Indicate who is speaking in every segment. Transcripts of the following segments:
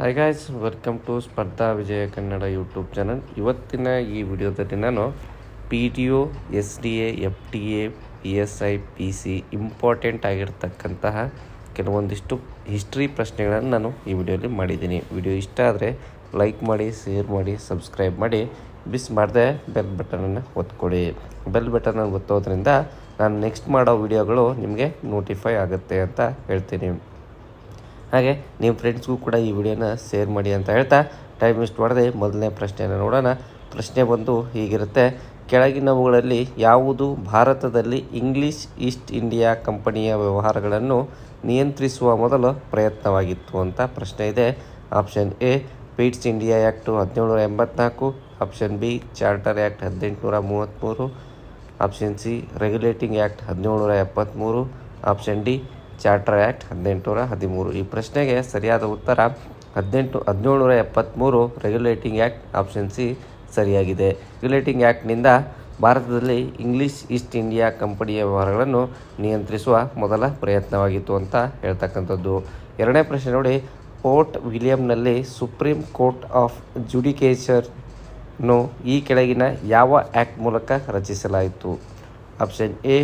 Speaker 1: Hi guys welcome to ಸ್ಪರ್ಧಾ ವಿಜಯ Kannada YouTube channel ಇವತ್ತಿನ ಈ ವಿಡಿಯೋದಲ್ಲಿ ನಾನು P D O S D A F T A P S I P C important ಆಗಿರ್ತಕ್ಕಂತಹ ಕೆಲವೊಂದಿಷ್ಟು history ಪ್ರಶ್ನೆಗಳನ್ನು ನಾನು ಈ ವಿಡಿಯೋಲಿ ಮಾಡಿದ್ದೀನಿ. ವಿಡಿಯೋ ಇಷ್ಟ ಆದರೆ ಲೈಕ್ ಮಾಡಿ ಶೇರ್ ಮಾಡಿ ಸಬ್ಸ್ಕ್ರೈಬ್ ಮಾಡಿ ಮಿಸ್ ಮಾಡದೆ ಬೆಲ್ ಬಟನನ್ನು ಒತ್ಕೊಡಿ. ಬೆಲ್ ಬಟನನ್ನು ಒತ್ತೋದ್ರಿಂದ ನಾನು ನೆಕ್ಸ್ಟ್ ಮಾಡೋ ವಿಡಿಯೋಗಳು ನಿಮಗೆ ನೋಟಿಫೈ ಆಗುತ್ತೆ ಅಂತ ಹೇಳ್ತೀನಿ. ಹಾಗೆ ನಿಮ್ಮ ಫ್ರೆಂಡ್ಸ್ಗೂ ಕೂಡ ಈ ವಿಡಿಯೋನ ಶೇರ್ ಮಾಡಿ ಅಂತ ಹೇಳ್ತಾ ಟೈಮ್ ವೇಸ್ಟ್ ಮಾಡದೆ ಮೊದಲನೇ ಪ್ರಶ್ನೆಯನ್ನು ನೋಡೋಣ. ಪ್ರಶ್ನೆ ಬಂದು ಹೀಗಿರುತ್ತೆ. ಕೆಳಗಿನವುಗಳಲ್ಲಿ ಯಾವುದು ಭಾರತದಲ್ಲಿ ಇಂಗ್ಲಿಷ್ ಈಸ್ಟ್ ಇಂಡಿಯಾ ಕಂಪನಿಯ ವ್ಯವಹಾರಗಳನ್ನು ನಿಯಂತ್ರಿಸುವ ಮೊದಲ ಪ್ರಯತ್ನವಾಗಿತ್ತು ಅಂತ ಪ್ರಶ್ನೆ ಇದೆ. Option A Pitt's India act ಹದಿನೇಳುನೂರ ಎಂಬತ್ನಾಲ್ಕು. ಆಪ್ಷನ್ ಬಿ ಚಾರ್ಟರ್ ಆ್ಯಕ್ಟ್ ಹದಿನೆಂಟುನೂರ ಮೂವತ್ತ್ಮೂರು ಆಪ್ಷನ್ ಸಿ ರೆಗ್ಯುಲೇಟಿಂಗ್ ಆ್ಯಕ್ಟ್ ಹದಿನೇಳುನೂರ ಎಪ್ಪತ್ತ್ಮೂರು ಆಪ್ಷನ್ ಡಿ ಚಾರ್ಟರ್ ಆ್ಯಕ್ಟ್ ಹದಿನೆಂಟುನೂರ ಹದಿಮೂರು. ಈ ಪ್ರಶ್ನೆಗೆ ಸರಿಯಾದ ಉತ್ತರ ಹದಿನೆಂಟು, ಹದಿನೇಳುನೂರ ಎಪ್ಪತ್ತ್ಮೂರು ರೆಗ್ಯುಲೇಟಿಂಗ್ ಆ್ಯಕ್ಟ್ ಆಪ್ಷನ್ ಸಿ ಸರಿಯಾಗಿದೆ. ರೆಗ್ಯುಲೇಟಿಂಗ್ ಆ್ಯಕ್ಟ್ನಿಂದ ಭಾರತದಲ್ಲಿ ಇಂಗ್ಲಿಷ್ ಈಸ್ಟ್ ಇಂಡಿಯಾ ಕಂಪನಿಯ ವ್ಯವಹಾರಗಳನ್ನು ನಿಯಂತ್ರಿಸುವ ಮೊದಲ ಪ್ರಯತ್ನವಾಗಿತ್ತು ಅಂತ ಹೇಳ್ತಕ್ಕಂಥದ್ದು. ಎರಡನೇ ಪ್ರಶ್ನೆ ನೋಡಿ, ಪೋರ್ಟ್ ವಿಲಿಯಂನಲ್ಲಿ ಸುಪ್ರೀಂ ಕೋರ್ಟ್ ಆಫ್ ಜುಡಿಕೇಚರ್ನು ಈ ಕೆಳಗಿನ ಯಾವ ಆ್ಯಕ್ಟ್ ಮೂಲಕ ರಚಿಸಲಾಯಿತು? ಆಪ್ಷನ್ ಎ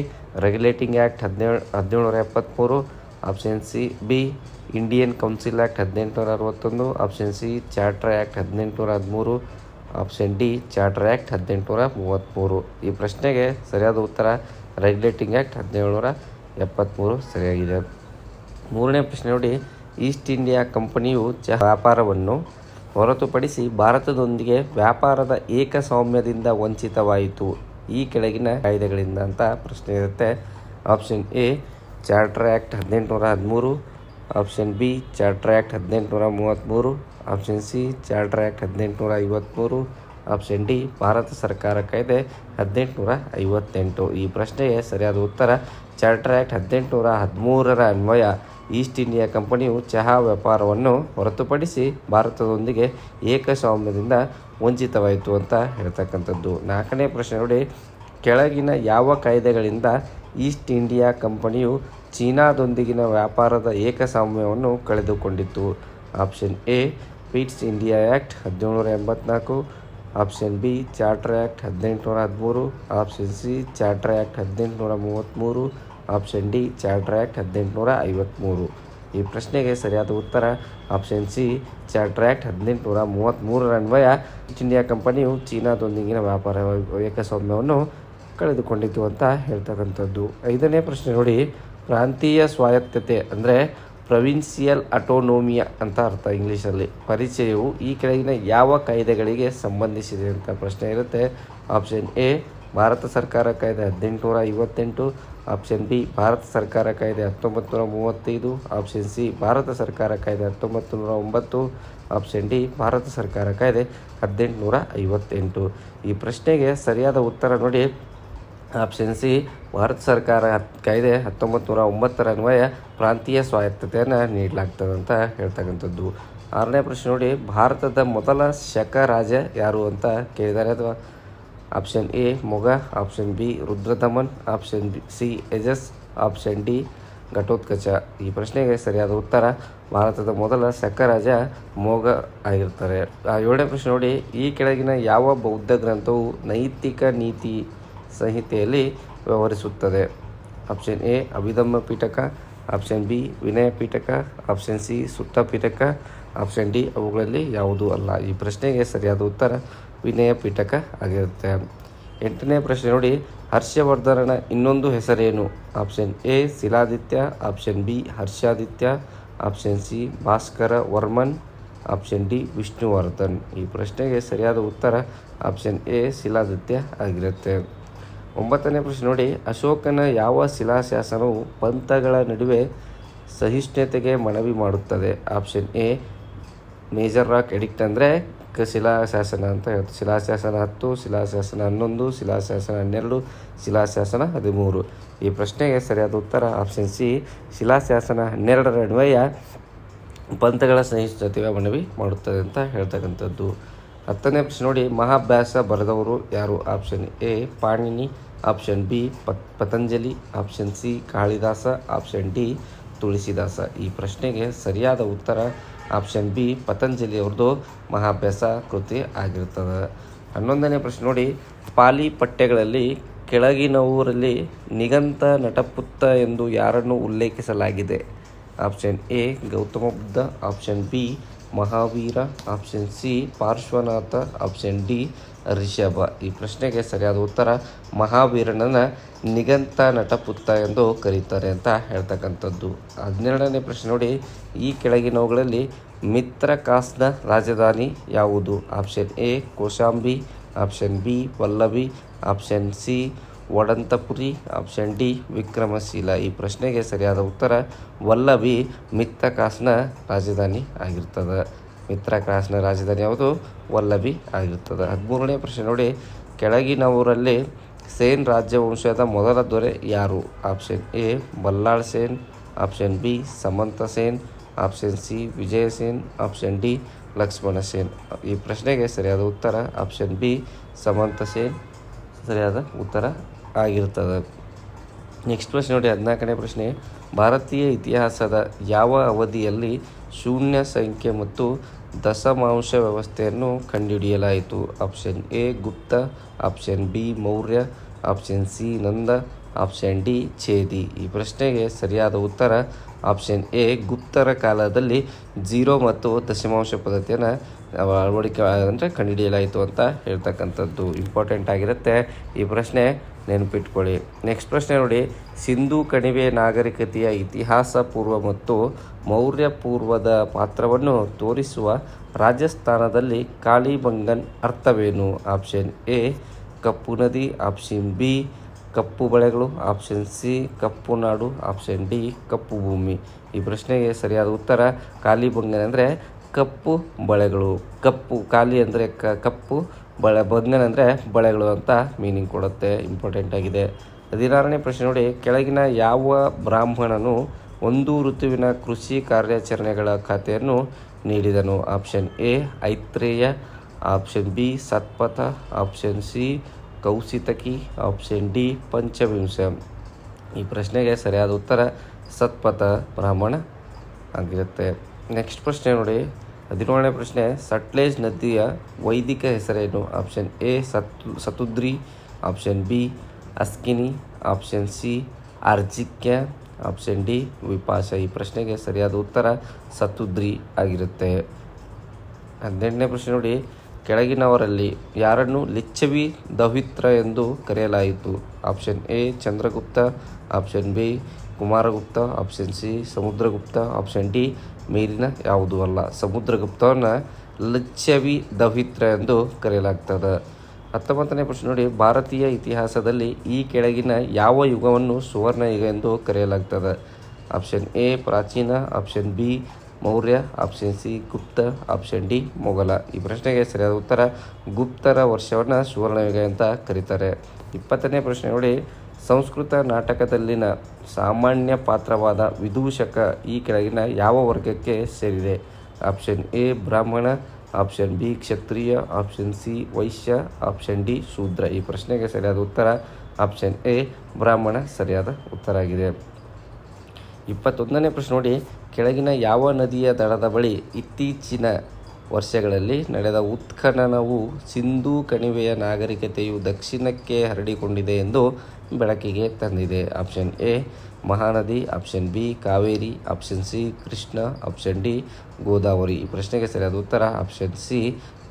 Speaker 1: ರೆಗ್ಯುಲೇಟಿಂಗ್ ಆ್ಯಕ್ಟ್ ಹದಿನೇಳು ಹದಿನೇಳುನೂರ ಎಪ್ಪತ್ತ್ಮೂರು option C, B, Indian council act ಹದಿನೆಂಟುನೂರ ಅರವತ್ತೊಂದು, ಆಪ್ಷನ್ ಸಿ, ಚಾರ್ಟರ್ ಆ್ಯಕ್ಟ್ ಹದಿನೆಂಟುನೂರ ಹದಿಮೂರು, ಆಪ್ಷನ್ ಡಿ, ಚಾರ್ಟರ್ ಆ್ಯಕ್ಟ್ ಹದಿನೆಂಟುನೂರ ಮೂವತ್ತ್ಮೂರು ಈ ಪ್ರಶ್ನೆಗೆ ಸರಿಯಾದ ಉತ್ತರ ರೆಗ್ಯುಲೇಟಿಂಗ್ ಆ್ಯಕ್ಟ್ ಹದಿನೇಳುನೂರ ಎಪ್ಪತ್ತ್ಮೂರು ಸರಿಯಾಗಿದೆ. ಮೂರನೇ ಪ್ರಶ್ನೆ ನೋಡಿ, ಈಸ್ಟ್ ಇಂಡಿಯಾ ಕಂಪನಿಯು ಚಹಾ ವ್ಯಾಪಾರವನ್ನು ಹೊರತುಪಡಿಸಿ ಭಾರತದೊಂದಿಗೆ ವ್ಯಾಪಾರದ ಏಕಸ್ವಾಮ್ಯದಿಂದ ವಂಚಿತವಾಯಿತು. ಈ ಕೆಳಗಿನ ಕಾಯ್ದೆಗಳಿಂದ ಅಂತ ಪ್ರಶ್ನೆ ಇರುತ್ತೆ. ಆಪ್ಷನ್ ಎ, ಚಾರ್ಟರ್ ಆ್ಯಕ್ಟ್ ಹದಿನೆಂಟುನೂರ ಹದಿಮೂರು. ಆಪ್ಷನ್ ಬಿ, ಚಾರ್ಟರ್ ಆ್ಯಕ್ಟ್ ಹದಿನೆಂಟುನೂರ ಮೂವತ್ತ್ಮೂರು ಆಪ್ಷನ್ ಸಿ, ಚಾರ್ಟರ್ ಆ್ಯಕ್ಟ್ ಹದಿನೆಂಟುನೂರ ಐವತ್ತ್ಮೂರು ಆಪ್ಷನ್ ಡಿ, ಭಾರತ ಸರ್ಕಾರ ಕಾಯ್ದೆ ಹದಿನೆಂಟುನೂರ ಐವತ್ತೆಂಟು. ಈ ಪ್ರಶ್ನೆಗೆ ಸರಿಯಾದ ಉತ್ತರ, ಚಾರ್ಟರ್ ಆ್ಯಕ್ಟ್ ಹದಿನೆಂಟುನೂರ ಹದಿಮೂರರ ಅನ್ವಯ. ಈಸ್ಟ್ ಇಂಡಿಯಾ ಕಂಪನಿಯು ಚಹಾ ವ್ಯಾಪಾರವನ್ನು ಹೊರತುಪಡಿಸಿ ಭಾರತದೊಂದಿಗೆ ಏಕಸ್ವಾಮ್ಯದಿಂದ ವಂಚಿತವಾಯಿತು ಅಂತ ಹೇಳ್ತಕ್ಕಂಥದ್ದು. ನಾಲ್ಕನೇ ಪ್ರಶ್ನೆ ನೋಡಿ, ಕೆಳಗಿನ ಯಾವ ಕಾಯ್ದೆಗಳಿಂದ ಈಸ್ಟ್ ಇಂಡಿಯಾ ಕಂಪನಿಯು ಚೀನಾದೊಂದಿಗಿನ ವ್ಯಾಪಾರದ ಏಕಸ್ವಾಮ್ಯವನ್ನು ಕಳೆದುಕೊಂಡಿತ್ತು? Option A, Pitt's India act ಹದಿನೇಳುನೂರ ಎಂಬತ್ನಾಲ್ಕು. ಆಪ್ಷನ್ ಬಿ, ಚಾರ್ಟರ್ ಆ್ಯಕ್ಟ್ ಹದಿನೆಂಟುನೂರ ಹದಿಮೂರು. ಆಪ್ಷನ್ ಸಿ, ಚಾರ್ಟರ್ ಆ್ಯಕ್ಟ್ ಹದಿನೆಂಟುನೂರ ಮೂವತ್ತ್ಮೂರು. ಆಪ್ಷನ್ ಡಿ, ಚಾರ್ಟರ್ ಆ್ಯಕ್ಟ್ ಹದಿನೆಂಟುನೂರ ಐವತ್ತ್ಮೂರು. ಈ ಪ್ರಶ್ನೆಗೆ ಸರಿಯಾದ ಉತ್ತರ ಆಪ್ಷನ್ ಸಿ ಚಾಟ್ರ್ಯಾಕ್ಟ್ ಹದಿನೆಂಟುನೂರ ಮೂವತ್ತ್ಮೂರರ ಅನ್ವಯ ಈಸ್ಟ್ ಇಂಡಿಯಾ ಕಂಪನಿಯು ಚೀನಾದೊಂದಿಗಿನ ವ್ಯಾಪಾರ ಏಕಸ್ವಾಮ್ಯವನ್ನು ಕಳೆದುಕೊಂಡಿತು ಅಂತ ಹೇಳ್ತಕ್ಕಂಥದ್ದು. ಐದನೇ ಪ್ರಶ್ನೆ ನೋಡಿ, ಪ್ರಾಂತೀಯ ಸ್ವಾಯತ್ತತೆ ಅಂದರೆ ಪ್ರವಿನ್ಸಿಯಲ್ ಅಟೋನೋಮಿಯಾ ಅಂತ ಅರ್ಥ ಇಂಗ್ಲೀಷಲ್ಲಿ. ಪರಿಚಯವು ಈ ಕೆಳಗಿನ ಯಾವ ಕಾಯ್ದೆಗಳಿಗೆ ಸಂಬಂಧಿಸಿದೆ ಅಂತ ಪ್ರಶ್ನೆ ಇರುತ್ತೆ. ಆಪ್ಷನ್ ಎ, ಭಾರತ ಸರ್ಕಾರ ಕಾಯ್ದೆ ಹದಿನೆಂಟುನೂರ ಐವತ್ತೆಂಟು ಆಪ್ಷನ್ ಬಿ, ಭಾರತ ಸರ್ಕಾರ ಕಾಯ್ದೆ ಹತ್ತೊಂಬತ್ತು ನೂರ ಮೂವತ್ತೈದು. ಆಪ್ಷನ್ ಸಿ, ಭಾರತ ಸರ್ಕಾರ ಕಾಯ್ದೆ ಹತ್ತೊಂಬತ್ತು ನೂರ ಒಂಬತ್ತು. ಆಪ್ಷನ್ ಡಿ, ಭಾರತ ಸರ್ಕಾರ ಕಾಯ್ದೆ ಹದಿನೆಂಟುನೂರ ಐವತ್ತೆಂಟು. ಈ ಪ್ರಶ್ನೆಗೆ ಸರಿಯಾದ ಉತ್ತರ ನೋಡಿ. ಆಪ್ಷನ್ ಸಿ, ಭಾರತ ಸರ್ಕಾರ ಕಾಯ್ದೆ ಹತ್ತೊಂಬತ್ತು ನೂರ ಒಂಬತ್ತರ ಅನ್ವಯ ಪ್ರಾಂತೀಯ ಸ್ವಾಯತ್ತತೆಯನ್ನು ನೀಡಲಾಗ್ತದೆ ಅಂತ ಹೇಳ್ತಕ್ಕಂಥದ್ದು. ಆರನೇ ಪ್ರಶ್ನೆ ನೋಡಿ, ಭಾರತದ ಮೊದಲ ಶಕ ರಾಜ ಯಾರು ಅಂತ ಕೇಳಿದ್ದಾರೆ ಅಥವಾ option A Moga option B Rudradaman option C Azes option D Ghatotkacha ಈ ಪ್ರಶ್ನೆಗೆ ಸರಿಯಾದ ಉತ್ತರ ಭಾರತದ ಮೊದಲ ಶಕ ರಾಜ ಮೊಘ ಆಗಿರ್ತಾರೆ ಆ ಏಳನೇ ಪ್ರಶ್ನೆ ನೋಡಿ. ಈ ಕೆಳಗಿನ ಯಾವ ಬೌದ್ಧ ಗ್ರಂಥವು ನೈತಿಕ ನೀತಿ ಸಂಹಿತೆಯಲ್ಲಿ ವ್ಯವಹರಿಸುತ್ತದೆ? Option A Abhidhamma Pitaka. Option B Vinaya Pitaka option C Sutta Pitaka. Option D ಅವುಗಳಲ್ಲಿ ಯಾವುದೂ ಅಲ್ಲ. ಈ ಪ್ರಶ್ನೆಗೆ ಸರಿಯಾದ ಉತ್ತರ ವಿನಯ ಪೀಠಕ ಆಗಿರುತ್ತೆ. ಎಂಟನೇ ಪ್ರಶ್ನೆ ನೋಡಿ, ಹರ್ಷವರ್ಧನನ ಇನ್ನೊಂದು ಹೆಸರೇನು? Option A Shiladitya. Option B Harshaditya. Option C Bhaskara Varman. Option D Vishnuvardhan. ಈ ಪ್ರಶ್ನೆಗೆ ಸರಿಯಾದ ಉತ್ತರ ಆಪ್ಷನ್ ಎ ಶಿಲಾದಿತ್ಯ ಆಗಿರುತ್ತೆ. ಒಂಬತ್ತನೇ ಪ್ರಶ್ನೆ ನೋಡಿ, ಅಶೋಕನ ಯಾವ ಶಿಲಾಶಾಸನವು ಪಂಥಗಳ ನಡುವೆ ಸಹಿಷ್ಣುತೆಗೆ ಮನವಿ ಮಾಡುತ್ತದೆ? Option A major rock edict ಅಂದರೆ ಶಿಲಾಶಾಸನ ಅಂತ ಹೇಳ್ತಾರೆ ಶಿಲಾಶಾಸನ ಹತ್ತು, ಶಿಲಾಶಾಸನ ಹನ್ನೊಂದು, ಶಿಲಾಶಾಸನ ಹನ್ನೆರಡು, ಶಿಲಾಶಾಸನ ಹದಿಮೂರು. ಈ ಪ್ರಶ್ನೆಗೆ ಸರಿಯಾದ ಉತ್ತರ ಆಪ್ಷನ್ ಸಿ ಶಿಲಾಶಾಸನ ಹನ್ನೆರಡರ ಅನ್ವಯ ಪಂಥಗಳ ಸಹಿಷ್ಣುತೆ ಮನವಿ ಮಾಡುತ್ತದೆ ಅಂತ ಹೇಳ್ತಕ್ಕಂಥದ್ದು. ಹತ್ತನೇ ಪ್ರಶ್ನೆ ನೋಡಿ, ಮಹಾಭ್ಯಾಸ ಬರೆದವರು ಯಾರು? Option A Panini. Option B ಪತ್, Patanjali. Option C Kalidasa. Option D Tulsidas. ಈ ಪ್ರಶ್ನೆಗೆ ಸರಿಯಾದ ಉತ್ತರ ಆಪ್ಷನ್ ಬಿ ಪತಂಜಲಿಯವ್ರದ್ದು ಮಹಾಭ್ಯಾಸ ಕೃತಿ ಆಗಿರ್ತದೆ. ಹನ್ನೊಂದನೇ ಪ್ರಶ್ನೆ ನೋಡಿ, ಪಾಲಿ ಪಠ್ಯಗಳಲ್ಲಿ ಕೆಳಗಿನವರಲ್ಲಿ ನಿಗಂತ ನಟಪುತ್ತ ಎಂದು ಯಾರನ್ನು ಉಲ್ಲೇಖಿಸಲಾಗಿದೆ? Option A, Gautama Buddha. Option B Mahavira option C Parshvanatha option D Rishabha. ಈ ಪ್ರಶ್ನೆಗೆ ಸರಿಯಾದ ಉತ್ತರ ಮಹಾವೀರನನ್ನು ನಿಗಂತ ನಟಪುತ್ತ ಎಂದು ಕರೀತಾರೆ ಅಂತ ಹೇಳ್ತಕ್ಕಂಥದ್ದು. ಹನ್ನೆರಡನೇ ಪ್ರಶ್ನೆ ನೋಡಿ, ಈ ಕೆಳಗಿನವುಗಳಲ್ಲಿ ಮಿತ್ರಕಾಸ್ನ ರಾಜಧಾನಿ ಯಾವುದು? Option A Kaushambi option B Pallavi option C Odantapuri option D Vikramashila ಈ ಪ್ರಶ್ನೆಗೆ ಸರಿಯಾದ ಉತ್ತರ ವಲ್ಲಭಿ ಮಿತ್ರಕಾಸ್ನ ರಾಜಧಾನಿ ಆಗಿರ್ತದೆ ಮಿತ್ರಕಾಸ್ನ ರಾಜಧಾನಿ ಯಾವುದು? ವಲ್ಲಭಿ ಆಗಿರ್ತದೆ ಹದಿಮೂರನೇ ಪ್ರಶ್ನೆ ನೋಡಿ. ಕೆಳಗಿನವರಲ್ಲಿ ಸೇನ್ ರಾಜ್ಯವಂಶದ ಮೊದಲ ದೊರೆ ಯಾರು? Option A, Ballal Sen, option B, Samanta Sen, option C, Vijaya Sen, option D, Lakshmana Sen. ಈ ಪ್ರಶ್ನೆಗೆ ಸರಿಯಾದ ಉತ್ತರ ಆಪ್ಷನ್ ಬಿ, ಸಮಂತ ಸೇನ್. ಸರಿಯಾದ ಉತ್ತರ ಆಗಿರ್ತದೆ ನೆಕ್ಸ್ಟ್ ಪ್ರಶ್ನೆ ನೋಡಿ, ಹದಿನಾಲ್ಕನೇ ಪ್ರಶ್ನೆ. ಭಾರತೀಯ ಇತಿಹಾಸದ ಯಾವ ಅವಧಿಯಲ್ಲಿ ಶೂನ್ಯ ಸಂಖ್ಯೆ ಮತ್ತು ದಶಮಾಂಶ ವ್ಯವಸ್ಥೆಯನ್ನು ಕಂಡುಹಿಡಿಯಲಾಯಿತು? Option A Gupta. Option B Maurya. Option C Nanda. Option D Chedi. ಈ ಪ್ರಶ್ನೆಗೆ ಸರಿಯಾದ ಉತ್ತರ ಆಪ್ಷನ್ ಎ ಗುಪ್ತರ ಕಾಲದಲ್ಲಿ ಜೀರೋ ಮತ್ತು ದಶಮಾಂಶ ಪದ್ಧತಿಯನ್ನು ಅಳವಡಿಕೆ ಅಂದರೆ ಕಂಡುಹಿಡಿಯಲಾಯಿತು ಅಂತ ಹೇಳ್ತಕ್ಕಂಥದ್ದು ಇಂಪಾರ್ಟೆಂಟ್ ಆಗಿರುತ್ತೆ. ಈ ಪ್ರಶ್ನೆ ನೆನಪಿಟ್ಕೊಳ್ಳಿ. ನೆಕ್ಸ್ಟ್ ಪ್ರಶ್ನೆ ನೋಡಿ. ಸಿಂಧೂ ಕಣಿವೆ ನಾಗರಿಕತೆಯ ಇತಿಹಾಸ, ಪೂರ್ವ ಮತ್ತು ಮೌರ್ಯ ಪೂರ್ವದ ಪಾತ್ರವನ್ನು ತೋರಿಸುವ ರಾಜಸ್ಥಾನದಲ್ಲಿ ಕಾಳಿಬಂಗನ್ ಅರ್ಥವೇನು? ಆಪ್ಷನ್ ಎ ಕಪ್ಪು ನದಿ. ಆಪ್ಷನ್ ಬಿ ಕಪ್ಪು ಬಳೆಗಳು ಆಪ್ಷನ್ ಸಿ ಕಪ್ಪು ನಾಡು ಆಪ್ಷನ್ ಡಿ ಕಪ್ಪು ಭೂಮಿ. ಈ ಪ್ರಶ್ನೆಗೆ ಸರಿಯಾದ ಉತ್ತರ, ಖಾಲಿ ಬಂಗನೆ ಅಂದರೆ ಕಪ್ಪು ಬಳೆಗಳು. ಕಪ್ಪು, ಖಾಲಿ ಅಂದರೆ ಕಪ್ಪು ಬಳೆ ಬಂಗನೆ ಅಂದರೆ ಬಳೆಗಳು ಅಂತ ಮೀನಿಂಗ್ ಕೊಡುತ್ತೆ ಇಂಪಾರ್ಟೆಂಟ್ ಆಗಿದೆ. ಹದಿನಾರನೇ ಪ್ರಶ್ನೆ ನೋಡಿ, ಕೆಳಗಿನ ಯಾವ ಬ್ರಾಹ್ಮಣನು ಒಂದು ಋತುವಿನ ಕೃಷಿ ಕಾರ್ಯಾಚರಣೆಗಳ ಖಾತೆಯನ್ನು ನೀಡಿದನು? Option A Aitareya option B Shatapatha option C Kaushitaki option D Panchavimsha. ಈ ಪ್ರಶ್ನೆಗೆ ಸರಿಯಾದ ಉತ್ತರ ಸತ್ಪಥ ಬ್ರಾಹ್ಮಣ ಆಗಿರುತ್ತೆ. ನೆಕ್ಸ್ಟ್ ಪ್ರಶ್ನೆ ನೋಡಿ. ಹದಿನೇಳನೇ ಪ್ರಶ್ನೆ, ಸಟ್ಲೇಜ್ ನದಿಯ ವೈದಿಕ ಹೆಸರೇನು? ಆಪ್ಷನ್ ಎ, ಸತ್, Shutudri, option B, Askini, option C Arjikiya option D, Vipasha. ಈ ಪ್ರಶ್ನೆಗೆ ಸರಿಯಾದ ಉತ್ತರ ಸತುದ್ರಿ ಆಗಿರುತ್ತೆ. ಹದಿನೆಂಟನೇ ಪ್ರಶ್ನೆ ನೋಡಿ. ಕೆಳಗಿನವರಲ್ಲಿ ಯಾರನ್ನು ಲಿಚ್ಚವಿ ದವಿತ್ರ ಎಂದು ಕರೆಯಲಾಯಿತು. Option A, Chandragupta. Option B, Kumaragupta. Option C, Samudragupta. Option D ಮೇಲಿನ ಯಾವುದೂ ಅಲ್ಲ. ಸಮುದ್ರಗುಪ್ತವನ್ನು ಲಿಚ್ಚವಿ ದವಿತ್ರ ಎಂದು ಕರೆಯಲಾಗ್ತದೆ. ಹತ್ತೊಂಬತ್ತನೇ ಪ್ರಶ್ನೆ ನೋಡಿ, ಭಾರತೀಯ ಇತಿಹಾಸದಲ್ಲಿ ಈ ಕೆಳಗಿನ ಯಾವ ಯುಗವನ್ನು ಸುವರ್ಣ ಯುಗ ಎಂದು ಕರೆಯಲಾಗ್ತದೆ? ಆಪ್ಷನ್ ಎ, ಪ್ರಾಚೀನ. Option B Maurya option C Gupta option D Mughal. ಈ ಪ್ರಶ್ನೆಗೆ ಸರಿಯಾದ ಉತ್ತರ ಗುಪ್ತರ ವರ್ಷವನ್ನು ಸುವರ್ಣಯುಗ ಅಂತ ಕರೀತಾರೆ. ಇಪ್ಪತ್ತನೇ ಪ್ರಶ್ನೆ ನೋಡಿ. ಸಂಸ್ಕೃತ ನಾಟಕದಲ್ಲಿನ ಸಾಮಾನ್ಯ ಪಾತ್ರವಾದ ವಿದೂಷಕ ಈ ಕೆಳಗಿನ ಯಾವ ವರ್ಗಕ್ಕೆ ಸೇರಿದೆ? Option A Brahmana option B Kshatriya option C Vaishya option D Shudra. ಈ ಪ್ರಶ್ನೆಗೆ ಸರಿಯಾದ ಉತ್ತರ ಆಪ್ಷನ್ ಎ ಬ್ರಾಹ್ಮಣ ಸರಿಯಾದ ಉತ್ತರ ಆಗಿದೆ. ಇಪ್ಪತ್ತೊಂದನೇ ಪ್ರಶ್ನೆ ನೋಡಿ. ಕೆಳಗಿನ ಯಾವ ನದಿಯ ದಡದ ಬಳಿ ಇತ್ತೀಚಿನ ವರ್ಷಗಳಲ್ಲಿ ನಡೆದ ಉತ್ಖನನವು ಸಿಂಧೂ ಕಣಿವೆಯ ನಾಗರಿಕತೆಯು ದಕ್ಷಿಣಕ್ಕೆ ಹರಡಿಕೊಂಡಿದೆ ಎಂದು ಬೆಳಕಿಗೆ ತಂದಿದೆ. Option A, Mahanadi. Option B, Kaveri. Option C, Krishna. Option D, Godavari. ಈ ಪ್ರಶ್ನೆಗೆ ಸರಿಯಾದ ಉತ್ತರ, ಆಪ್ಷನ್ ಸಿ,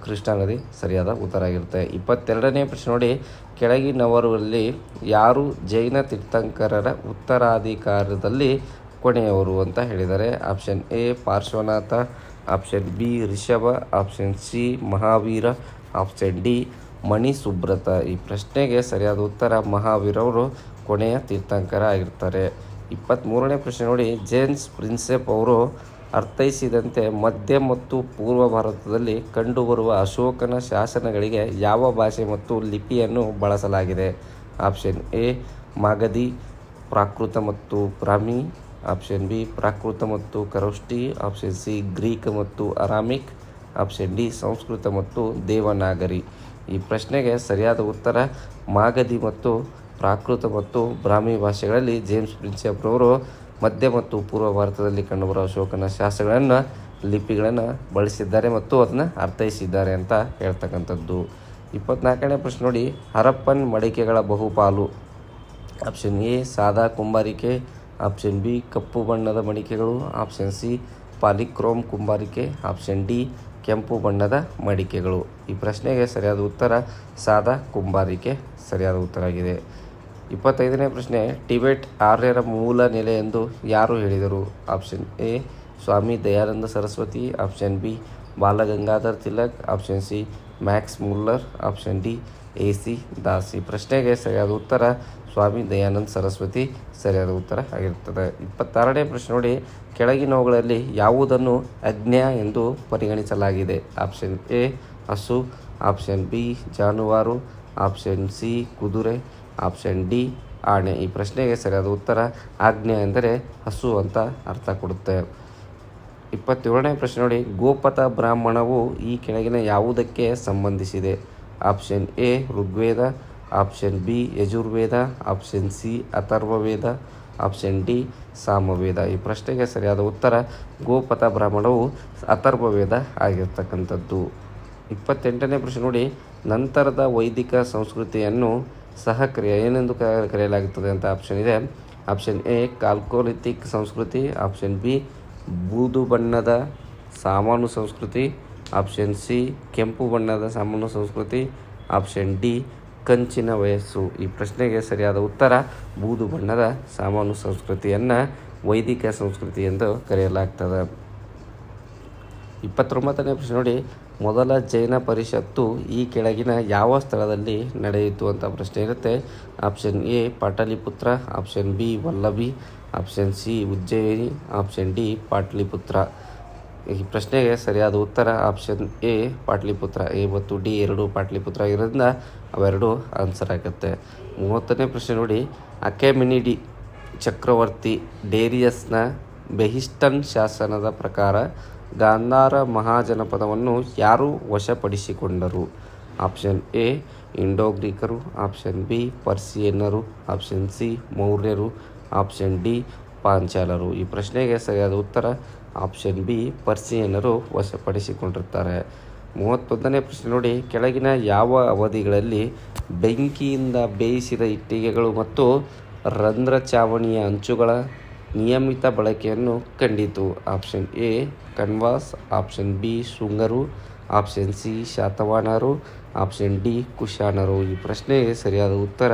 Speaker 1: ಕೃಷ್ಣಾ ನದಿ. ಸರಿಯಾದ ಉತ್ತರ ಆಗಿರುತ್ತೆ. ಇಪ್ಪತ್ತೆರಡನೇ ಪ್ರಶ್ನೆ ನೋಡಿ. ಕೆಳಗಿನವರಲ್ಲಿ ಯಾರು ಜೈನ ತೀರ್ಥಂಕರರ ಉತ್ತರಾಧಿಕಾರದಲ್ಲಿ ಕೊನೆಯವರು ಅಂತ ಹೇಳಿದ್ದಾರೆ option A Parshvanatha, option B Rishabha, option C Mahavira, option D Mani Subrata ಈ ಪ್ರಶ್ನೆಗೆ ಸರಿಯಾದ ಉತ್ತರ ಮಹಾವೀರವರು ಕೊನೆಯ ತೀರ್ಥಂಕರ ಆಗಿರ್ತಾರೆ ಇಪ್ಪತ್ತ್ಮೂರನೇ ಪ್ರಶ್ನೆ ನೋಡಿ, ಜೇಮ್ಸ್ ಪ್ರಿನ್ಸೆಪ್ ಅವರು ಅರ್ಥೈಸಿದಂತೆ ಮಧ್ಯ ಮತ್ತು ಪೂರ್ವ ಭಾರತದಲ್ಲಿ ಕಂಡುಬರುವ ಅಶೋಕನ ಶಾಸನಗಳಿಗೆ ಯಾವ ಭಾಷೆ ಮತ್ತು ಲಿಪಿಯನ್ನು ಬಳಸಲಾಗಿದೆ? ಆಪ್ಷನ್ ಎ ಮಾಗಧಿ, ಪ್ರಾಕೃತ ಮತ್ತು ಬ್ರಾಹ್ಮಿ ಆಪ್ಷನ್ ಬಿ ಪ್ರಾಕೃತ ಮತ್ತು ಕರೋಷ್ಟಿ ಆಪ್ಷನ್ ಸಿ ಗ್ರೀಕ್ ಮತ್ತು ಅರಾಮಿಕ್, ಆಪ್ಷನ್ ಡಿ ಸಂಸ್ಕೃತ ಮತ್ತು ದೇವನಾಗರಿ. ಈ ಪ್ರಶ್ನೆಗೆ ಸರಿಯಾದ ಉತ್ತರ ಮಾಗದಿ ಮತ್ತು ಪ್ರಾಕೃತ ಮತ್ತು ಬ್ರಾಹ್ಮಿ ಭಾಷೆಗಳಲ್ಲಿ ಜೇಮ್ಸ್ ಪ್ರಿನ್ಸೆಪ್ರವರು ಮಧ್ಯ ಮತ್ತು ಪೂರ್ವ ಭಾರತದಲ್ಲಿ ಕಂಡುಬರುವ ಅಶೋಕನ ಶಾಸ್ತ್ರಗಳನ್ನು, ಲಿಪಿಗಳನ್ನು ಬಳಸಿದ್ದಾರೆ ಮತ್ತು ಅದನ್ನು ಅರ್ಥೈಸಿದ್ದಾರೆ ಅಂತ ಹೇಳ್ತಕ್ಕಂಥದ್ದು. ಇಪ್ಪತ್ನಾಲ್ಕನೇ ಪ್ರಶ್ನೆ ನೋಡಿ, ಹರಪ್ಪನ್ ಮಡಿಕೆಗಳ ಬಹುಪಾಲು. ಆಪ್ಷನ್ ಎ, ಸಾದಾ ಕುಂಬಾರಿಕೆ ಆಪ್ಷನ್ ಬಿ, ಕಪ್ಪು ಬಣ್ಣದ ಮಡಿಕೆಗಳು. ಆಪ್ಷನ್ ಸಿ, ಪಾಲಿಕ್ರೋಮ್ ಕುಂಬಾರಿಕೆ. ಆಪ್ಷನ್ ಡಿ, ಕೆಂಪು ಬಣ್ಣದ ಮಡಿಕೆಗಳು. ಈ ಪ್ರಶ್ನೆಗೆ ಸರಿಯಾದ ಉತ್ತರ, ಸಾದಾ ಕುಂಬಾರಿಕೆ. ಸರಿಯಾದ ಉತ್ತರ ಆಗಿದೆ. ಇಪ್ಪತ್ತೈದನೇ ಪ್ರಶ್ನೆ, ಟಿಬೆಟ್ ಆರ್ಯರ ಮೂಲ ನೆಲೆ ಎಂದು ಯಾರು ಹೇಳಿದರು? Option A, Swami Dayananda Saraswati. Option B, Balagangadhar Tilak. Option C, Max Muller. Option D, A C Das. ಪ್ರಶ್ನೆಗೆ ಸರಿಯಾದ ಉತ್ತರ ಸ್ವಾಮಿ ದಯಾನಂದ ಸರಸ್ವತಿ ಸರಿಯಾದ ಉತ್ತರ ಆಗಿರುತ್ತದೆ. ಇಪ್ಪತ್ತಾರನೇ ಪ್ರಶ್ನೆ ನೋಡಿ ಕೆಳಗಿನವುಗಳಲ್ಲಿ ಯಾವುದನ್ನು ಅಜ್ಞ ಎಂದು ಪರಿಗಣಿಸಲಾಗಿದೆ? ಆಪ್ಷನ್ ಎ, ಹಸು. ಆಪ್ಷನ್ ಬಿ, ಜಾನುವಾರು. ಆಪ್ಷನ್ ಸಿ, ಕುದುರೆ. ಆಪ್ಷನ್ ಡಿ ಆಣೆ ಈ ಪ್ರಶ್ನೆಗೆ ಸರಿಯಾದ ಉತ್ತರ ಆಜ್ಞೆ ಎಂದರೆ ಹಸು ಅಂತ ಅರ್ಥ ಕೊಡುತ್ತೆ. ಇಪ್ಪತ್ತೇಳನೇ ಪ್ರಶ್ನೆ ನೋಡಿ, ಗೋಪಥ ಬ್ರಾಹ್ಮಣವು ಈ ಕೆಳಗಿನ ಯಾವುದಕ್ಕೆ ಸಂಬಂಧಿಸಿದೆ? Option A, Rigveda. Option B Yajurveda, option C Atharvaveda, option D Samaveda. ಈ ಪ್ರಶ್ನೆಗೆ ಸರಿಯಾದ ಉತ್ತರ ಗೋಪಥ ಬ್ರಾಹ್ಮಣವು ಅಥರ್ವವೇದ ಆಗಿರ್ತಕ್ಕಂಥದ್ದು. ಇಪ್ಪತ್ತೆಂಟನೇ ಪ್ರಶ್ನೆ ನೋಡಿ. ನಂತರದ ವೈದಿಕ ಸಂಸ್ಕೃತಿಯನ್ನು ಸಹಕ್ರಿಯ ಏನೆಂದು ಕರೆಯಲಾಗುತ್ತದೆ ಅಂತ ಆಪ್ಷನ್ ಇದೆ. ಆಪ್ಷನ್ ಎ, ಕಾಲ್ಕೋಲಿಥಿಕ್ ಸಂಸ್ಕೃತಿ. ಆಪ್ಷನ್ ಬಿ, ಬೂದು ಬಣ್ಣದ ಸಾಮಾನು ಸಂಸ್ಕೃತಿ. ಆಪ್ಷನ್ ಸಿ, ಕೆಂಪು ಬಣ್ಣದ ಸಾಮಾನು ಸಂಸ್ಕೃತಿ. ಆಪ್ಷನ್ ಡಿ ಕಂಚಿನ ವಯಸ್ಸು. ಈ ಪ್ರಶ್ನೆಗೆ ಸರಿಯಾದ ಉತ್ತರ, ಬೂದು ಬಣ್ಣದ ಸಾಮಾನು ಸಂಸ್ಕೃತಿಯನ್ನು ವೈದಿಕ ಸಂಸ್ಕೃತಿ ಎಂದು ಕರೆಯಲಾಗ್ತದೆ. ಇಪ್ಪತ್ತೊಂಬತ್ತನೇ ಪ್ರಶ್ನೆ ನೋಡಿ, ಮೊದಲ ಜೈನ ಪರಿಷತ್ತು ಈ ಕೆಳಗಿನ ಯಾವ ಸ್ಥಳದಲ್ಲಿ ನಡೆಯಿತು ಅಂತ ಪ್ರಶ್ನೆ ಇರುತ್ತೆ. Option A, Pataliputra, option B, Vallabhi, option C, Ujjayini, option D, Pataliputra. ಈ ಪ್ರಶ್ನೆಗೆ ಸರಿಯಾದ ಉತ್ತರ ಆಪ್ಷನ್ ಎ ಪಾಟ್ಲಿಪುತ್ರ. ಎ ಮತ್ತು ಡಿ ಎರಡು ಪಾಟ್ಲಿಪುತ್ರ ಆಗಿರೋದ್ರಿಂದ ಅವೆರಡು ಆನ್ಸರ್ ಆಗುತ್ತೆ. ಮೂವತ್ತನೇ ಪ್ರಶ್ನೆ ನೋಡಿ. ಅಕೆಮಿನಿಡಿ ಚಕ್ರವರ್ತಿ ಡೇರಿಯಸ್ನ ಬೆಹಿಸ್ಟನ್ ಶಾಸನದ ಪ್ರಕಾರ ಗಾಂಧಾರ ಮಹಾಜನಪದವನ್ನು ಯಾರು ವಶಪಡಿಸಿಕೊಂಡರು? ಆಪ್ಷನ್ ಎ ಇಂಡೋ ಗ್ರೀಕರು. ಆಪ್ಷನ್ ಬಿ ಪರ್ಸಿಯನ್ನರು. ಆಪ್ಷನ್ ಸಿ ಮೌರ್ಯರು. ಆಪ್ಷನ್ ಡಿ ಪಾಂಚಾಲರು. ಈ ಪ್ರಶ್ನೆಗೆ ಸರಿಯಾದ ಉತ್ತರ ಆಪ್ಷನ್ ಬಿ ಪರ್ಸಿಯನ್ನರು ವಶಪಡಿಸಿಕೊಂಡಿರ್ತಾರೆ. ಮೂವತ್ತೊಂದನೇ ಪ್ರಶ್ನೆ ನೋಡಿ, ಕೆಳಗಿನ ಯಾವ ಅವಧಿಗಳಲ್ಲಿ ಬೆಂಕಿಯಿಂದ ಬೇಯಿಸಿದ ಇಟ್ಟಿಗೆಗಳು ಮತ್ತು ರಂಧ್ರ ಚಾವಣಿಯ ಅಂಚುಗಳ ನಿಯಮಿತ ಬಳಕೆಯನ್ನು ಕಂಡಿತು? Option A Kanvas option B, ಶೃಂಗರು. Option C ಶಾತವಾನರು ಆಪ್ಷನ್ ಡಿ, ಕುಶಾನರು. ಈ ಪ್ರಶ್ನೆಗೆ ಸರಿಯಾದ ಉತ್ತರ,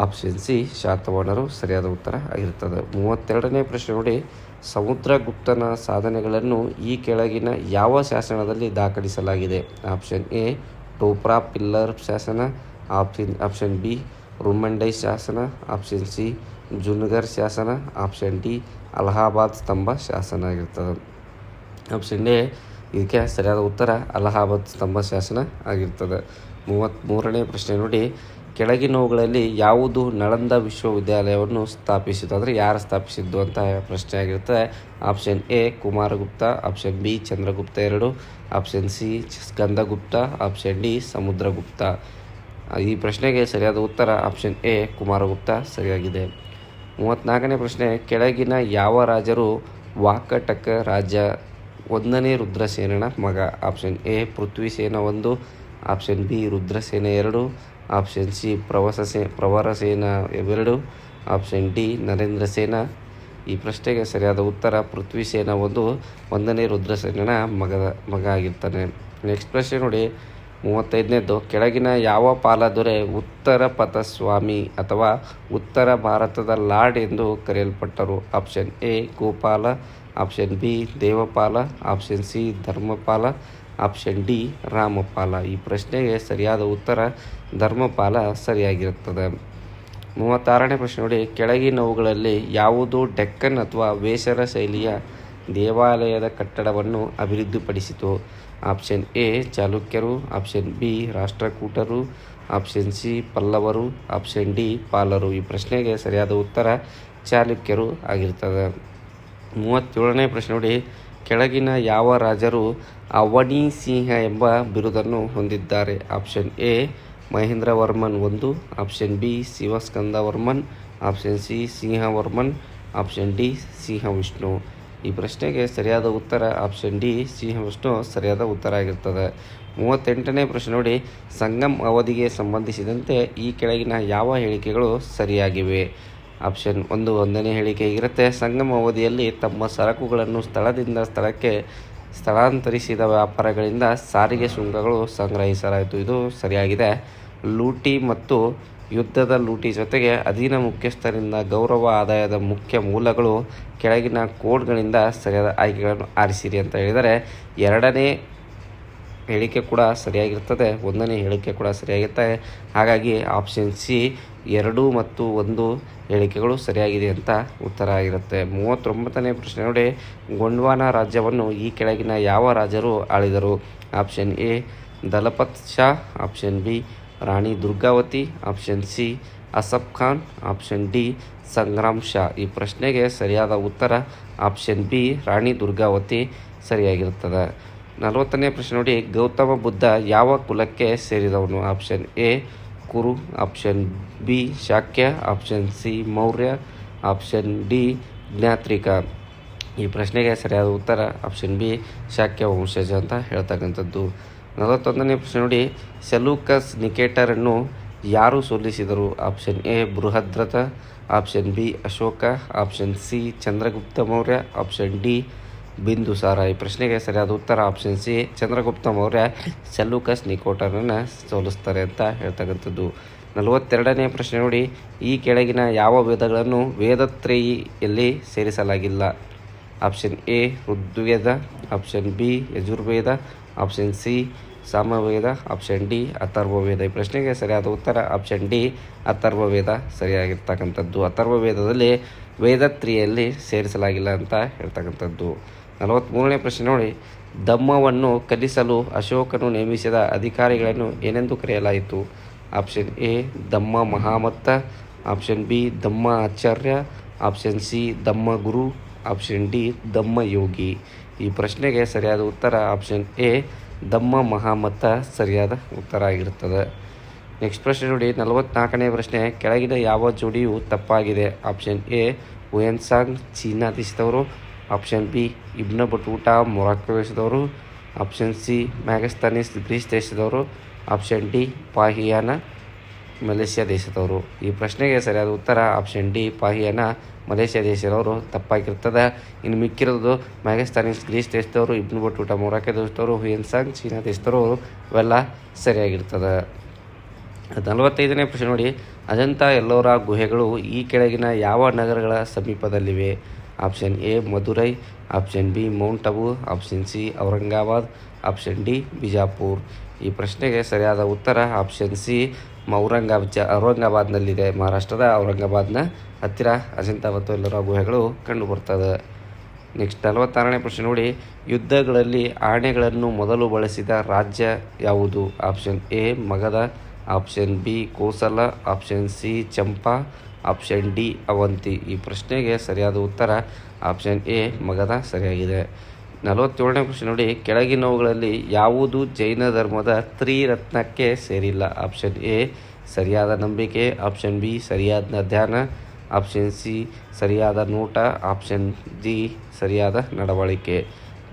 Speaker 1: ಆಪ್ಷನ್ ಸಿ ಶಾತವಾನರು ಸರಿಯಾದ ಉತ್ತರ ಆಗಿರುತ್ತದೆ. ಮೂವತ್ತೆರಡನೇ ಪ್ರಶ್ನೆ ನೋಡಿ ಸಮುದ್ರಗುಪ್ತನ ಸಾಧನೆಗಳನ್ನು ಈ ಕೆಳಗಿನ ಯಾವ ಶಾಸನದಲ್ಲಿ ದಾಖಲಿಸಲಾಗಿದೆ? ಆಪ್ಷನ್ ಎ ಟೋಪ್ರಾ ಪಿಲ್ಲರ್ ಶಾಸನ. ಆಪ್ಷನ್ ಆಪ್ಷನ್ ಬಿ ರುಮಂಡೈ ಶಾಸನ. ಆಪ್ಷನ್ ಸಿ ಜುನ್ಗರ್ ಶಾಸನ. ಆಪ್ಷನ್ ಡಿ ಅಲಹಾಬಾದ್ ಸ್ತಂಭ ಶಾಸನ ಆಗಿರ್ತದೆ. ಆಪ್ಷನ್ ಎ ಇದಕ್ಕೆ ಸರಿಯಾದ ಉತ್ತರ ಅಲಹಾಬಾದ್ ಸ್ತಂಭ ಶಾಸನ ಆಗಿರ್ತದೆ. ಮೂವತ್ತ್ಮೂರನೇ ಪ್ರಶ್ನೆ ನೋಡಿ. ಕೆಳಗಿನವುಗಳಲ್ಲಿ ಯಾವುದು ನಳಂದ ವಿಶ್ವವಿದ್ಯಾಲಯವನ್ನು ಸ್ಥಾಪಿಸಿತು ಅಂದರೆ ಯಾರು ಸ್ಥಾಪಿಸಿದ್ದು ಅಂತ ಪ್ರಶ್ನೆ ಆಗಿರುತ್ತೆ. Option A, Kumaragupta. Option B, Chandragupta ಎರಡು. Option C, Skandagupta. Option D, Samudragupta. ಈ ಪ್ರಶ್ನೆಗೆ ಸರಿಯಾದ ಉತ್ತರ ಆಪ್ಷನ್ ಎ, ಕುಮಾರಗುಪ್ತ ಸರಿಯಾಗಿದೆ. ಮೂವತ್ತ್ನಾಲ್ಕನೇ ಪ್ರಶ್ನೆ, ಕೆಳಗಿನ ಯಾವ ರಾಜರು ವಾಕಟಕ ರಾಜ್ಯ ಒಂದನೇ ರುದ್ರಸೇನನ ಮಗ? ಆಪ್ಷನ್ ಎ ಪೃಥ್ವಿಸೇನ ಒಂದು. ಆಪ್ಷನ್ ಬಿ, ರುದ್ರಸೇನ ಎರಡು. ಆಪ್ಷನ್ ಸಿ ಪ್ರವಾಸ ಸೇ, ಪ್ರವರ ಸೇನಾ ಇವೆರಡು. ಆಪ್ಷನ್ ಡಿ ನರೇಂದ್ರ ಸೇನಾ. ಈ ಪ್ರಶ್ನೆಗೆ ಸರಿಯಾದ ಉತ್ತರ ಪೃಥ್ವಿ ಸೇನಾ ಒಂದು, ಒಂದನೇ ರುದ್ರಸೇನನ ಮಗದ, ಮಗ ಆಗಿರ್ತಾನೆ. ನೆಕ್ಸ್ಟ್ ಪ್ರಶ್ನೆ ನೋಡಿ. ಮೂವತ್ತೈದನೇದು ಕೆಳಗಿನ ಯಾವ ಪಾಲ ದೊರೆ ಉತ್ತರ ಪಥಸ್ವಾಮಿ ಅಥವಾ ಉತ್ತರ ಭಾರತದ ಲಾರ್ಡ್ ಎಂದು ಕರೆಯಲ್ಪಟ್ಟರು? Option A Gopala, option B Devapala, option C Dharmapala option D, Ramapala. ಈ ಪ್ರಶ್ನೆಗೆ ಸರಿಯಾದ ಉತ್ತರ ಧರ್ಮಪಾಲ ಸರಿಯಾಗಿರುತ್ತದೆ. ಮೂವತ್ತಾರನೇ ಪ್ರಶ್ನೆ ನೋಡಿ. ಕೆಳಗಿನವುಗಳಲ್ಲಿ ಯಾವುದು ಡೆಕ್ಕನ್ ಅಥವಾ ವೇಷರ ಶೈಲಿಯ ದೇವಾಲಯದ ಕಟ್ಟಡವನ್ನು ಅಭಿವೃದ್ಧಿಪಡಿಸಿತು? ಆಪ್ಷನ್ ಎ, ಚಾಲುಕ್ಯರು. ಆಪ್ಷನ್ ಬಿ, ರಾಷ್ಟ್ರಕೂಟರು. ಆಪ್ಷನ್ ಸಿ, ಪಲ್ಲವರು. ಆಪ್ಷನ್ ಡಿ, ಪಾಲರು. ಈ ಪ್ರಶ್ನೆಗೆ ಸರಿಯಾದ ಉತ್ತರ ಚಾಲುಕ್ಯರು ಆಗಿರ್ತದೆ ಮೂವತ್ತೇಳನೇ ಪ್ರಶ್ನೆ ನೋಡಿ. ಕೆಳಗಿನ ಯಾವ ರಾಜರು ಅವನಿ ಸಿಂಹ ಎಂಬ ಬಿರುದನ್ನು ಹೊಂದಿದ್ದಾರೆ? ಆಪ್ಷನ್ ಎ, ಮಹೇಂದ್ರವರ್ಮನ್ ಒಂದು. Option B, Shivaskandavarman. Option C, Simhavarman. Option D Simhavishnu ಈ ಪ್ರಶ್ನೆಗೆ ಸರಿಯಾದ ಉತ್ತರ, ಆಪ್ಷನ್ ಡಿ, ಸಿಂಹವಿಷ್ಣು ಸರಿಯಾದ ಉತ್ತರ ಆಗಿರ್ತದೆ. ಮೂವತ್ತೆಂಟನೇ ಪ್ರಶ್ನೆ ನೋಡಿ. ಸಂಗಮ್ ಅವಧಿಗೆ ಸಂಬಂಧಿಸಿದಂತೆ ಈ ಕೆಳಗಿನ ಯಾವ ಹೇಳಿಕೆಗಳು ಸರಿಯಾಗಿವೆ? ಆಪ್ಷನ್ ಒಂದು, ಒಂದನೇ ಹೇಳಿಕೆ ಇರುತ್ತೆ. ಸಂಗಮ ಅವಧಿಯಲ್ಲಿ ತಮ್ಮ ಸರಕುಗಳನ್ನು ಸ್ಥಳದಿಂದ ಸ್ಥಳಕ್ಕೆ ಸ್ಥಳಾಂತರಿಸಿದ ವ್ಯಾಪಾರಗಳಿಂದ ಸಾರಿಗೆ ಸುಂಕಗಳು ಸಂಗ್ರಹಿಸಲಾಯಿತು. ಇದು ಸರಿಯಾಗಿದೆ. ಲೂಟಿ ಮತ್ತು ಯುದ್ಧದ ಲೂಟಿ ಜೊತೆಗೆ ಅಧೀನ ಮುಖ್ಯಸ್ಥರಿಂದ ಗೌರವ ಆದಾಯದ ಮುಖ್ಯ ಮೂಲಗಳು ಕೆಳಗಿನ ಕೋಡ್ಗಳಿಂದ ಸರಿಯಾದ ಆಯ್ಕೆಗಳನ್ನು ಆರಿಸಿರಿ ಅಂತ ಹೇಳಿದರೆ, ಎರಡನೇ ಹೇಳಿಕೆ ಕೂಡ ಸರಿಯಾಗಿರ್ತದೆ, ಒಂದನೇ ಹೇಳಿಕೆ ಕೂಡ ಸರಿಯಾಗಿರ್ತದೆ ಹಾಗಾಗಿ ಆಪ್ಷನ್ ಸಿ ಎರಡು ಮತ್ತು ಒಂದು ಹೇಳಿಕೆಗಳು ಸರಿಯಾಗಿದೆ ಅಂತ ಉತ್ತರ ಆಗಿರುತ್ತೆ ಮೂವತ್ತೊಂಬತ್ತನೇ ಪ್ರಶ್ನೆ ನೋಡಿ, ಗೊಂಡ್ವಾನ ರಾಜ್ಯವನ್ನು ಈ ಕೆಳಗಿನ ಯಾವ ರಾಜರು ಆಳಿದರು? Option A Dalpat Shah option B Rani Durgavati option C Asaf Khan option D Sangram Shah. ಈ ಪ್ರಶ್ನೆಗೆ ಸರಿಯಾದ ಉತ್ತರ ಆಪ್ಷನ್ ಬಿ ರಾಣಿ ದುರ್ಗಾವತಿ ಸರಿಯಾಗಿರುತ್ತದೆ. ನಲವತ್ತನೇ ಪ್ರಶ್ನೆ ನೋಡಿ, ಗೌತಮ ಬುದ್ಧ ಯಾವ ಕುಲಕ್ಕೆ ಸೇರಿದವನು? Option A Kuru. Option B Shakya. Option C Maurya. Option D Jnatrika. ಈ ಪ್ರಶ್ನೆಗೆ ಸರಿಯಾದ ಉತ್ತರ ಆಪ್ಷನ್ ಬಿ ಶಾಕ್ಯ ವಂಶಜ ಅಂತ ಹೇಳ್ತಕ್ಕಂಥದ್ದು. ನಲವತ್ತೊಂದನೇ ಪ್ರಶ್ನೆ ನೋಡಿ, ಸೆಲೂಕಸ್ ನಿಕೇಟರನ್ನು ಯಾರು ಸೋಲಿಸಿದರು? Option A Brihadratha. Option B Ashoka. Option C Chandragupta Maurya. Option D Bindusara ಈ ಪ್ರಶ್ನೆಗೆ ಸರಿಯಾದ ಉತ್ತರ option C, Chandragupta Maurya Seleucus ನಿಕೋಟರನ್ನು ಸೋಲಿಸ್ತಾರೆ ಅಂತ ಹೇಳ್ತಕ್ಕಂಥದ್ದು. ನಲವತ್ತೆರಡನೇ ಪ್ರಶ್ನೆ ನೋಡಿ. ಈ ಕೆಳಗಿನ ಯಾವ ವೇದಗಳನ್ನು ವೇದತ್ರೇಯಿಯಲ್ಲಿ ಸೇರಿಸಲಾಗಿಲ್ಲ? Option A Rigveda option B, Yajurveda option C, Samaveda option D, Atharvaveda. ಈ ಪ್ರಶ್ನೆಗೆ ಸರಿಯಾದ ಉತ್ತರ ಆಪ್ಷನ್ ಡಿ, ಅಥರ್ವವೇದ ಸರಿಯಾಗಿರ್ತಕ್ಕಂಥದ್ದು. ಅಥರ್ವವೇದದಲ್ಲಿ ವೇದತ್ರಿಯಲ್ಲಿ ಸೇರಿಸಲಾಗಿಲ್ಲ ಅಂತ ಹೇಳ್ತಕ್ಕಂಥದ್ದು. ನಲವತ್ತ್ಮೂರನೇ ಪ್ರಶ್ನೆ ನೋಡಿ. ಧಮ್ಮವನ್ನು ಕಲಿಸಲು ಅಶೋಕನು ನೇಮಿಸಿದ ಅಧಿಕಾರಿಗಳನ್ನು ಏನೆಂದು ಕರೆಯಲಾಯಿತು? Option A Dhamma Mahamatta. Option B Dhamma Acharya. Option C Dhamma Guru. Option D Dhamma Yogi. ಈ ಪ್ರಶ್ನೆಗೆ ಸರಿಯಾದ ಉತ್ತರ ಆಪ್ಷನ್ ಎ ಧಮ್ಮ ಮಹಾಮತ ಸರಿಯಾದ ಉತ್ತರ ಆಗಿರುತ್ತದೆ. ನೆಕ್ಸ್ಟ್ ಪ್ರಶ್ನೆ ನೋಡಿ. ನಲವತ್ನಾಲ್ಕನೇ ಪ್ರಶ್ನೆ, ಕೆಳಗಿನ ಯಾವ ಜೋಡಿಯು ತಪ್ಪಾಗಿದೆ? Option A, Hiuen Tsang, China ದೇಶದವರು. Option B Ibn Battuta Morocco ದೇಶದವರು ಆಪ್ಷನ್ ಸಿ ಮ್ಯಾಗಸ್ತಾನಿಸ್ ಗ್ರೀಸ್ ದೇಶದವರು option D Fa Hien Malaysia ದೇಶದವರು. ಈ ಪ್ರಶ್ನೆಗೆ ಸರಿಯಾದ ಉತ್ತರ ಆಪ್ಷನ್ ಡಿ ಪಾಹಿಯಾನ ಮಲೇಷ್ಯಾ ದೇಶದವರು. ತಪ್ಪಾಗಿರ್ತದೆ ಇನ್ನು ಮಿಕ್ಕಿರೋದು ಮ್ಯಾಗಸ್ತಾನಿಸ್ ಗ್ರೀಸ್ ದೇಶದವರು ಇಬ್ನ ಬಟೂಟ ಮೊರಾಕೋ ದೇಶದವರು ಹುಯನ್ಸಾಂಗ್, ಚೀನಾ ದೇಶದವರು, ಇವೆಲ್ಲ ಸರಿಯಾಗಿರ್ತದೆ ನಲವತ್ತೈದನೇ ಪ್ರಶ್ನೆ ನೋಡಿ. ಅಜಂತ ಎಲ್ಲೋರ ಗುಹೆಗಳು ಈ ಕೆಳಗಿನ ಯಾವ ನಗರಗಳ ಸಮೀಪದಲ್ಲಿವೆ? Option A Madurai option B Mount Abu option C Aurangabad option D Bijapur ಈ ಪ್ರಶ್ನೆಗೆ ಸರಿಯಾದ ಉತ್ತರ ಆಪ್ಷನ್ ಸಿ ಔರಂಗಾಬ್ ಜ ಔರಂಗಾಬಾದ್ನಲ್ಲಿದೆ ಮಹಾರಾಷ್ಟ್ರದ ಔರಂಗಾಬಾದ್ನ ಹತ್ತಿರ ಅಜಂತ ಮತ್ತು ಎಲ್ಲರ ಗುಹೆಗಳು ಕಂಡುಬರ್ತದೆ. ನೆಕ್ಸ್ಟ್ ನಲವತ್ತಾರನೇ ಪ್ರಶ್ನೆ ನೋಡಿ. ಯುದ್ಧಗಳಲ್ಲಿ ಆಣೆಗಳನ್ನು ಮೊದಲು ಬಳಸಿದ ರಾಜ್ಯ ಯಾವುದು? Option A Magadha. Option B Kosala. Option C Champa. Option D Avanti. ಈ ಪ್ರಶ್ನೆಗೆ ಸರಿಯಾದ ಉತ್ತರ ಆಪ್ಷನ್ ಎ, ಮಗದ ಸರಿಯಾಗಿದೆ. ನಲವತ್ತೇಳನೇ ಪ್ರಶ್ನೆ ನೋಡಿ, ಕೆಳಗಿನವುಗಳಲ್ಲಿ ಯಾವುದು ಜೈನ ಧರ್ಮದ ತ್ರಿರತ್ನಕ್ಕೆ ಸೇರಿಲ್ಲ? ಆಪ್ಷನ್ ಎ, ಸರಿಯಾದ ನಂಬಿಕೆ. ಆಪ್ಷನ್ ಬಿ, ಸರಿಯಾದ ಧ್ಯಾನ. ಆಪ್ಷನ್ ಸಿ, ಸರಿಯಾದ ನೋಟ. ಆಪ್ಷನ್ ಡಿ, ಸರಿಯಾದ ನಡವಳಿಕೆ.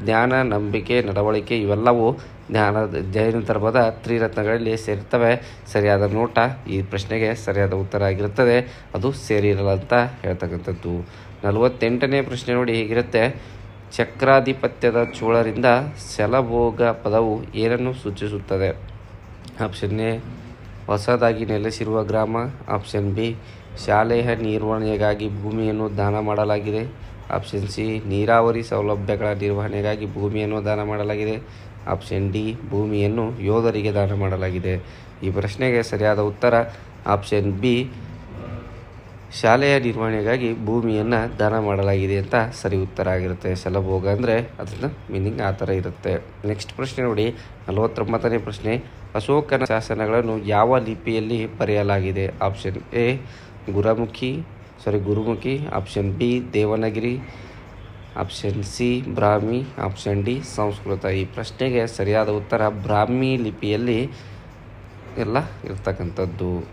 Speaker 1: ಜ್ಞಾನ, ನಂಬಿಕೆ, ನಡವಳಿಕೆ ಇವೆಲ್ಲವೂ ಜ್ಞಾನ, ಜೈನ ಧರ್ಮದ ತ್ರಿರತ್ನಗಳಲ್ಲಿ ಸೇರ್ತವೆ ಸರಿಯಾದ ನೋಟ ಈ ಪ್ರಶ್ನೆಗೆ ಸರಿಯಾದ ಉತ್ತರ ಆಗಿರುತ್ತದೆ. ಅದು ಸೇರಿರಲ್ಲ ಅಂತ ಹೇಳ್ತಕ್ಕಂಥದ್ದು. ನಲವತ್ತೆಂಟನೇ ಪ್ರಶ್ನೆ ನೋಡಿ ಹೀಗಿರುತ್ತೆ. ಚಕ್ರಾಧಿಪತ್ಯದ ಚೋಳರಿಂದ ಸೆಲಭೋಗ ಪದವು ಏನನ್ನು ಸೂಚಿಸುತ್ತದೆ? ಆಪ್ಷನ್ ಎ, ಹೊಸದಾಗಿ ನೆಲೆಸಿರುವ ಗ್ರಾಮ. ಆಪ್ಷನ್ ಬಿ, ಶಾಲೆಯ ನಿರ್ವಹಣೆಗಾಗಿ ಭೂಮಿಯನ್ನು ದಾನ ಮಾಡಲಾಗಿದೆ. ಆಪ್ಷನ್ ಸಿ, ನೀರಾವರಿ ಸೌಲಭ್ಯಗಳ ನಿರ್ವಹಣೆಗಾಗಿ ಭೂಮಿಯನ್ನು ದಾನ ಮಾಡಲಾಗಿದೆ. ಆಪ್ಷನ್ ಡಿ, ಭೂಮಿಯನ್ನು ಯೋಧರಿಗೆ ದಾನ ಮಾಡಲಾಗಿದೆ. ಈ ಪ್ರಶ್ನೆಗೆ ಸರಿಯಾದ ಉತ್ತರ ಆಪ್ಷನ್ ಬಿ, ಶಾಲೆಯ ನಿರ್ವಹಣೆಗಾಗಿ ಭೂಮಿಯನ್ನು ದಾನ ಮಾಡಲಾಗಿದೆ ಅಂತ ಸರಿ ಉತ್ತರ ಆಗಿರುತ್ತೆ. ಸಲಭೋಗ ಅಂದರೆ ಅದರಿಂದ ಮೀನಿಂಗ್ ಆ ಥರ ಇರುತ್ತೆ. ನೆಕ್ಸ್ಟ್ ಪ್ರಶ್ನೆ ನೋಡಿ. ನಲವತ್ತೊಂಬತ್ತನೇ ಪ್ರಶ್ನೆ. ಅಶೋಕನ ಶಾಸನಗಳನ್ನು ಯಾವ ಲಿಪಿಯಲ್ಲಿ ಬರೆಯಲಾಗಿದೆ? Option A, Gurmukhi sorry Gurmukhi. Option B, Devanagari. Option C, Brahmi. Option D, Sanskrit. ಈ ಪ್ರಶ್ನೆಗೆ ಸರಿಯಾದ ಉತ್ತರ ಬ್ರಾಹ್ಮಿ ಲಿಪಿಯಲ್ಲಿ ಎಲ್ಲ ಇರ್ತಕ್ಕಂಥದ್ದು.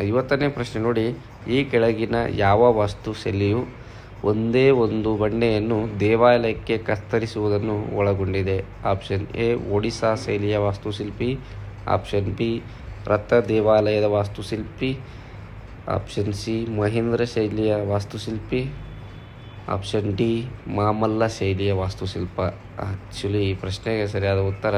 Speaker 1: ಐವತ್ತನೇ ಪ್ರಶ್ನೆ ನೋಡಿ. ಈ ಕೆಳಗಿನ ಯಾವ ವಾಸ್ತುಶೈಲಿಯು ಒಂದೇ ಒಂದು ಬಂಡೆಯನ್ನು ದೇವಾಲಯಕ್ಕೆ ಕತ್ತರಿಸುವುದನ್ನು ಒಳಗೊಂಡಿದೆ? ಆಪ್ಷನ್ ಎ, ಒಡಿಶಾ ಶೈಲಿಯ ವಾಸ್ತುಶಿಲ್ಪಿ. ಆಪ್ಷನ್ ಬಿ ರಥ ದೇವಾಲಯದ ವಾಸ್ತುಶಿಲ್ಪಿ. ಆಪ್ಷನ್ ಸಿ, ಮಹೇಂದ್ರ ಶೈಲಿಯ ವಾಸ್ತುಶಿಲ್ಪಿ. ಆಪ್ಷನ್ ಡಿ ಮಾಮಲ್ಲ ಶೈಲಿಯ ವಾಸ್ತುಶಿಲ್ಪ. ಆ್ಯಕ್ಚುಲಿ ಈ ಪ್ರಶ್ನೆಗೆ ಸರಿಯಾದ ಉತ್ತರ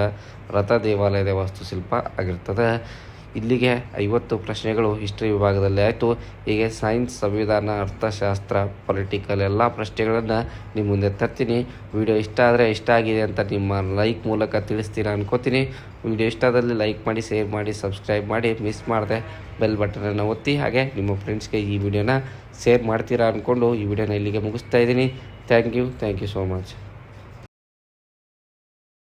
Speaker 1: ರಥ ದೇವಾಲಯದ ವಾಸ್ತುಶಿಲ್ಪ ಆಗಿರ್ತದೆ. ಇಲ್ಲಿಗೆ ಐವತ್ತು ಪ್ರಶ್ನೆಗಳು ಹಿಸ್ಟ್ರಿ ವಿಭಾಗದಲ್ಲಿ ಆಯಿತು. ಹೀಗೆ ಸೈನ್ಸ್, ಸಂವಿಧಾನ, ಅರ್ಥಶಾಸ್ತ್ರ, ಪೊಲಿಟಿಕಲ್ ಎಲ್ಲ ಪ್ರಶ್ನೆಗಳನ್ನು ನಿಮ್ಮ ಮುಂದೆ ತರ್ತೀನಿ. ವಿಡಿಯೋ ಇಷ್ಟ ಆದರೆ ಇಷ್ಟ ಆಗಿದೆ ಅಂತ ನಿಮ್ಮ ಲೈಕ್ ಮೂಲಕ ತಿಳಿಸ್ತೀರಾ ಅನ್ಕೋತೀನಿ. ವಿಡಿಯೋ ಇಷ್ಟದಲ್ಲಿ ಲೈಕ್ ಮಾಡಿ, ಶೇರ್ ಮಾಡಿ, ಸಬ್ಸ್ಕ್ರೈಬ್ ಮಾಡಿ, ಮಿಸ್ ಮಾಡಿದೆ ಬೆಲ್ ಬಟನನ್ನು ಒತ್ತಿ, ಹಾಗೆ ನಿಮ್ಮ ಫ್ರೆಂಡ್ಸ್ಗೆ ಈ ವಿಡಿಯೋನ ಶೇರ್ ಮಾಡ್ತೀರಾ ಅಂದ್ಕೊಂಡು ಈ ವಿಡಿಯೋನ ಇಲ್ಲಿಗೆ ಮುಗಿಸ್ತಾ ಇದ್ದೀನಿ. Thank you thank you so much